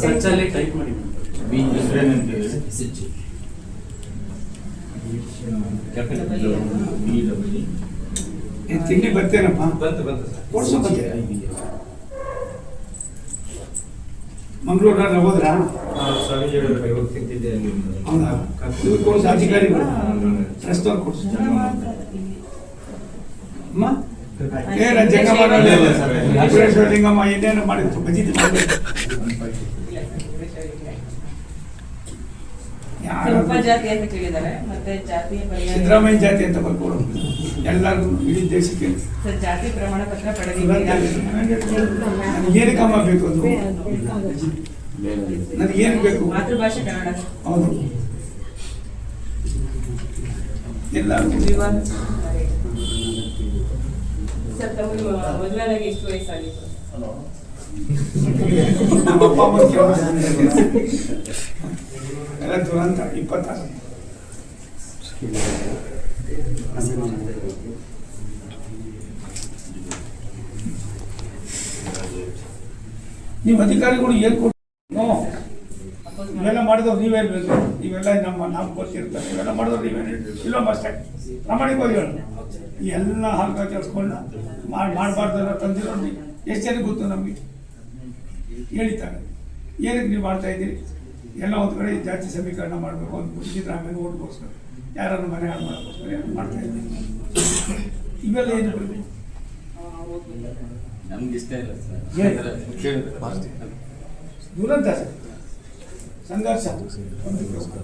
ಸರ್ಚಲ್ಲಿ type ಮಾಡಿ B ಹೆಸರೇನಂತೇಳಿ ಸಿಚ್ಚಿ capital B double E ಏನ್ ತಿಂಡಿ ಬರ್ತೇನಪ್ಪ ಬಂತು ಬಂತು ಸರ್ ಕೊಡ್ಸು ಬಂದೆ ಮಂಗಳೂರಾಗ ಹೋದ್ರಾ ಅಧಿಕಾರಿ ಕೊಡ್ಸು. ಕೊಡ್ಸು. ಅಮ್ಮ? ಏನ ಜಂಗಮ್ಮ ಲಿಂಗಮ್ಮ ಇನ್ನೇನು ಸಿದ್ದರಾಮಯ್ಯ ಜಾತಿ ಅಂತ ಬರ್ಕೊಡು ಎಲ್ಲರಿಗೂ ಇಡೀ ದೇಶಕ್ಕೆ ಸರ್, ಜಾತಿ ಪ್ರಮಾಣ ಪತ್ರ ಪಡೆದಿದ್ದೀರಾ ಏನಕ್ಕಮ್ಮ ಬೇಕು ಅದು? ನನಗೆ ಏನು ಬೇಕು? ಮಾತೃಭಾಷೆ ಕನ್ನಡ. ಹೌದು. ಎಲ್ಲ ಸರ್ ತಮಗೆ ಇಷ್ಟು ಎಷ್ಟು ವಯಸ್ಸಾಗಿತ್ತು? ನಮ್ಮ ಅಪ್ಪ ಅಮ್ಮ ಕೇಳೋದು. ಎಲ್ಲ ದುರಂತ ಇಪ್ಪತ್ತಾರು. ನೀವು ಅಧಿಕಾರಿಗಳು ಏನು ಇವೆಲ್ಲ ಮಾಡಿದವ್ರು ನೀವೇ ಇರ್ಬೇಕು ಇವೆಲ್ಲ ನಮ್ಮ ನಮ್ಗೆ ಗೊತ್ತಿರ್ತಾರೆ ಇವೆಲ್ಲ ಮಾಡಿದವ್ರು ನೀವೇ ಇಲ್ಲ ಅಷ್ಟೇ ಹೇಳು. ಈ ಎಲ್ಲ ಹಾಕ ಕೇಳಿಸ್ಕೊಂಡು ಮಾಡಿ ಅಂತ ತಂದಿರೋ ಎಷ್ಟು ಜನಕ್ಕೆ ಗೊತ್ತು ನಮಗೆ. ಹೇಳಿದ್ದಾರೆ. ಏನಕ್ಕೆ ನೀವು ಮಾಡ್ತಾ ಇದ್ದೀರಿ? ಎಲ್ಲ ಒಂದು ಕಡೆ ಜಾತಿ ಸಮೀಕರಣ ಮಾಡಬೇಕು. ಒಂದು ಸಿದ್ದರಾಮಯ್ಯ ಓಟ್ಗೋಸ್ಕರ ಯಾರನ್ನು ಮನೆ ಹಾಳು ಮಾಡೋಕ್ಕೋಸ್ಕರ ಏನೋ ಮಾಡ್ತಾ ಇದ್ದೀರಿ? ಇವೆಲ್ಲ ಏನು ನಮ್ಗೆ ಇಷ್ಟ ಇಲ್ಲ? ಸರ್. ದುರಂತ ಸರ್. ಸಂಘರ್ಷ. ಒಂದಕ್ಕೋಸ್ಕರ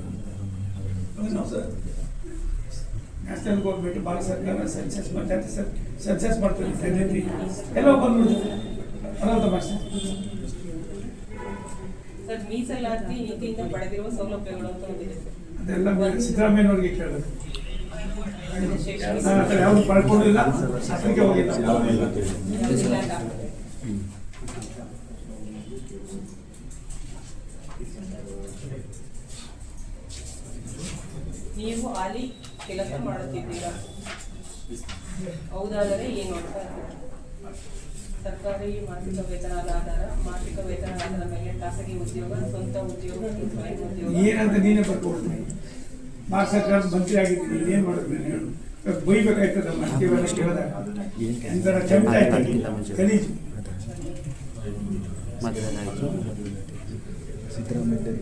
ನ್ಯಾಷನಲ್ ಗೌರ್ಮೆಂಟ್ ಭಾರತ ಸರ್ಕಾರ ಸೆನ್ಸಸ್ ಜಾತಿ ಸೆನ್ಸಸ್ ಮಾಡ್ತಾರೆ ಜನತೆ ಎಲ್ಲ ಬಂದ್ಬಿಡ್ತು ಅಲ್ಲ ಮಾಸ್ಟರ್ ಸರ್ ಮೀಸಲಾತಿ ನೀತಿಯಿಂದ ಪಡೆದಿರುವ ಸೌಲಭ್ಯಗಳು ಅಂತ ಒಂದಿದೆ ಸರ್. ಅದೆಲ್ಲ ಸಿದ್ದರಾಮಯ್ಯನವ್ರಿಗೆ ಕೇಳಬೇಕು ಯಾವ್ದು ಪಡ್ಕೊಂಡಿಲ್ಲ ಅದಕ್ಕೆ ಹೋಗಿಲ್ಲ. ನೀವು ಅಲ್ಲಿ ಕೆಲಸ ಮಾಡುತ್ತಿದ್ದೀರಾ? ಹೌದಾದರೆ ಏನು ಅಂತ ಸರ್ಕಾರಿ ಮಾಸಿಕ ವೇತನದ ಆಧಾರ ಮಾಸಿಕ ವೇತನ ಆಧಾರದ ಮೇಲೆ ಖಾಸಗಿ ಉದ್ಯೋಗ ಸ್ವಂತ ಉದ್ಯೋಗ ಸ್ವಯಂ ಉದ್ಯೋಗ. ಏನಂತ ನೀನೇ ಬರ್ಕೊಡ್ತೀನಿ. ಭಾರತ ಸರ್ಕಾರದ ಮಂತ್ರಿ ಆಗಿದ್ದೀನಿ. ಏನು ಮಾಡೋದು ನೀನು? ಹೇಳು ಬೈಬೇಕಾಯ್ತದ ಮಂತ್ರಿವೆಲ್ಲ ಕೇಳಿದಾಗ. ಒಂಥರ ಚಮಟ ಆಯ್ತು ಗಲೀಜು sinceramente